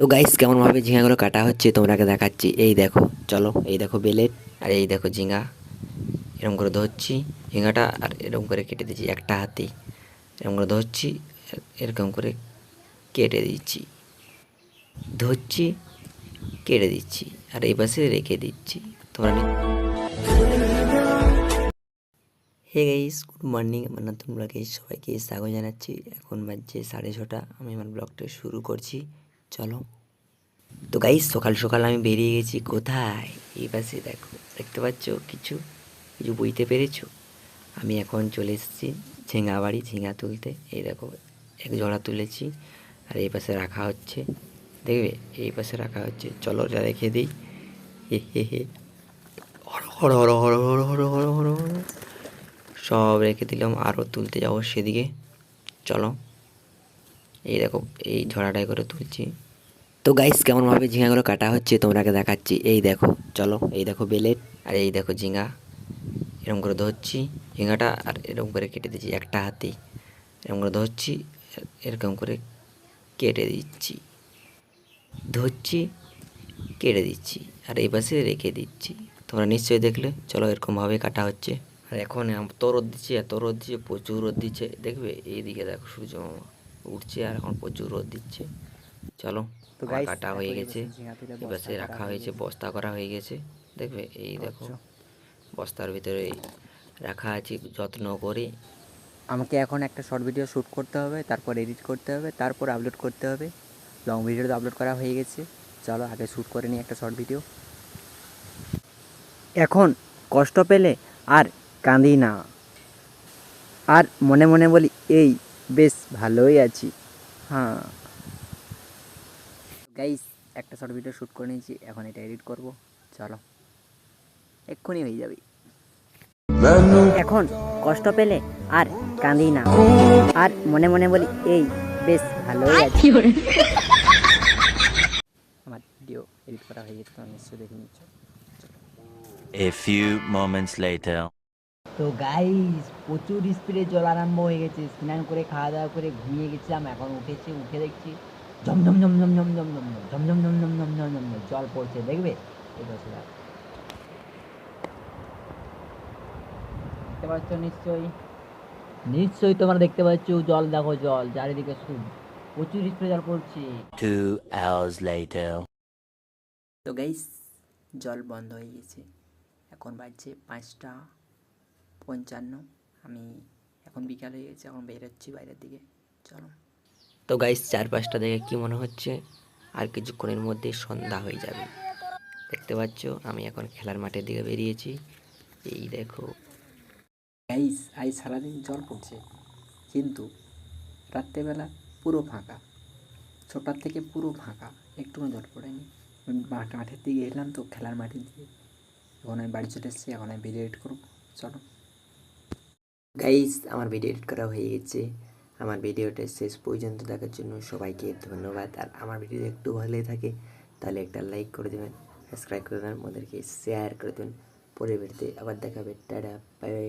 তো গাইস কেমনভাবে ঝিঙাগুলো কাটা হচ্ছে তোমরাকে দেখাচ্ছি। এই দেখো, চলো, এই দেখো বেলেট আর এই দেখো ঝিঙা। এরকম করে ধরছি ঝিঙাটা আর এরকম করে কেটে দিচ্ছি একটা হাতেই এরকম করে ধরছি, এরকম করে কেটে দিচ্ছি। ধরছি, কেটে দিচ্ছি আর এই পাশে রেখে দিচ্ছি। তোমরা হে গাইস গুড মর্নিং নতুন ব্লগে সবাইকে স্বাগত জানাচ্ছি। এখন বাজছে সাড়ে ছটা। আমি আমার ব্লগটা শুরু করছি। চলো। তো গাইস সকাল সকাল আমি বেরিয়ে গেছি, কোথায়? এই পাশে দেখো, দেখতে পাচ্ছ কিছু? কিছু বুঝতে পেরেছ? আমি এখন চলে এসেছি ঝিঙা বাড়ি, ঝিঙা তুলতে। এই দেখো, এক জোড়া তুলেছি, আর এই পাশে রাখা হচ্ছে। দেখবে? এই পাশে রাখা হচ্ছে। চলো, যা রেখে দিই। হে হে হে। হর হর সব রেখে দিলাম আরও তুলতে যাব সেদিকে। চলো। এই দেখো, এই ঝড়াটাই করে তুলছি। তো গাইস কেমনভাবে ঝিঙাগুলো কাটা হচ্ছে তোমরাকে দেখাচ্ছি। এই দেখো, চলো, এই দেখো বেলেট আর এই দেখো ঝিঙা। এরকম করে ধরছি ঝিঙাটা আর এরকম করে কেটে দিচ্ছি একটা হাতে। এরকম করে ধরছি, এরকম করে কেটে দিচ্ছি। ধরছি, কেটে দিচ্ছি আর এই পাশে রেখে দিচ্ছি। তোমরা নিশ্চয়ই দেখলে, চলো এরকমভাবে কাটা হচ্ছে। আর এখন এত রোদ দিচ্ছে এত রোদ দিচ্ছে, প্রচুর রোদ দিচ্ছে। দেখবে, এইদিকে দেখো সূর্য উঠছে আর এখন প্রচুর রোদ দিচ্ছে। চলো তো আমার কাটা হয়ে গেছে। এপাশে রাখা হয়েছে বস্তা করা হয়ে গেছে। দেখবে এই দেখো। বস্তার ভিতরে রাখা আছে যত্ন করে। আমাকে এখন একটা শর্ট ভিডিও শ্যুট করতে হবে তারপর এডিট করতে হবে তারপর আপলোড করতে হবে। লং ভিডিও তো আপলোড করা হয়ে গেছে। চলো আগে শ্যুট করে নিই একটা শর্ট ভিডিও এখন কষ্ট পেলে আর কাঁদি না। আর মনে মনে বলি এই বেশ ভালোই আছি। হ্যাঁ। গাইস একটা শর্ট ভিডিও শ্যুট করে নিয়েছি এখন এটা এডিট করব। চলো এক্ষুনি হয়ে যাবে। এখন কষ্ট পেলে আর কাঁদি না। আর মনে মনে বলি এই বেশ ভালোই আছি। আমার ভিডিও এডিট করা হয়ে গেছে নিশ্চয়ই দেখে নিচ্ছ। A few moments later. তো গাইস প্রচুর স্পিডে জল আরম্ভ হয়ে গেছে স্নান করে খাওয়া দাওয়া করে ঘুমিয়ে গেছিলাম এখন উঠেছি উঠে দেখছি। ঝমঝম ঝমঝম ঝমঝম ঝমঝম ঝমঝম ঝমঝম ঝমঝম ঝমঝম জল পড়ছে দেখবে। দেখতে পাচ্ছ নিশ্চয়ই নিশ্চয়ই তোমরা দেখতে পাচ্ছ জল দেখো জল চারিদিকে শুধু প্রচুর স্পিডে জল পড়ছে later. তো গাইস জল বন্ধ হয়ে গেছে এখন বাজছে পাঁচটা পঞ্চান্ন আমি এখন বিকাল হয়ে গেছে এখন বেরোচ্ছি বাইরের দিকে চলো তো গাইস চার পাঁচটা দেখে কি মনে হচ্ছে? আর কিছুক্ষণের মধ্যে সন্ধ্যা হয়ে যাবে। দেখতে পাচ্ছ, আমি এখন খেলার মাঠের দিকে বেরিয়েছি। এই দেখো। গাইস আজ সারাদিন জল পড়ছে। কিন্তু রাত্রেবেলা পুরো ফাঁকা। ছটার থেকে পুরো ফাঁকা। একটুও জল পড়েনি। মাঠ মাঠের দিকে এলাম তো খেলার মাঠের দিকে। এখন আমি বাড়ি চলে এসেছি, এখন আমি ভিডিও এডিট করব। চলো। গাইস আমার ভিডিও এডিট করা হয়ে গেছে। আমার ভিডিওটা শেষ পর্যন্ত দেখার জন্য সবাইকে ধন্যবাদ। আর আমার ভিডিও একটু ভালো থাকে, তাহলে একটা লাইক করে দেবেন সাবস্ক্রাইব করে দেবেন, ওদেরকে শেয়ার করে দেবেন। পরে ভিডিওতে আবার দেখাবে। Tata bye bye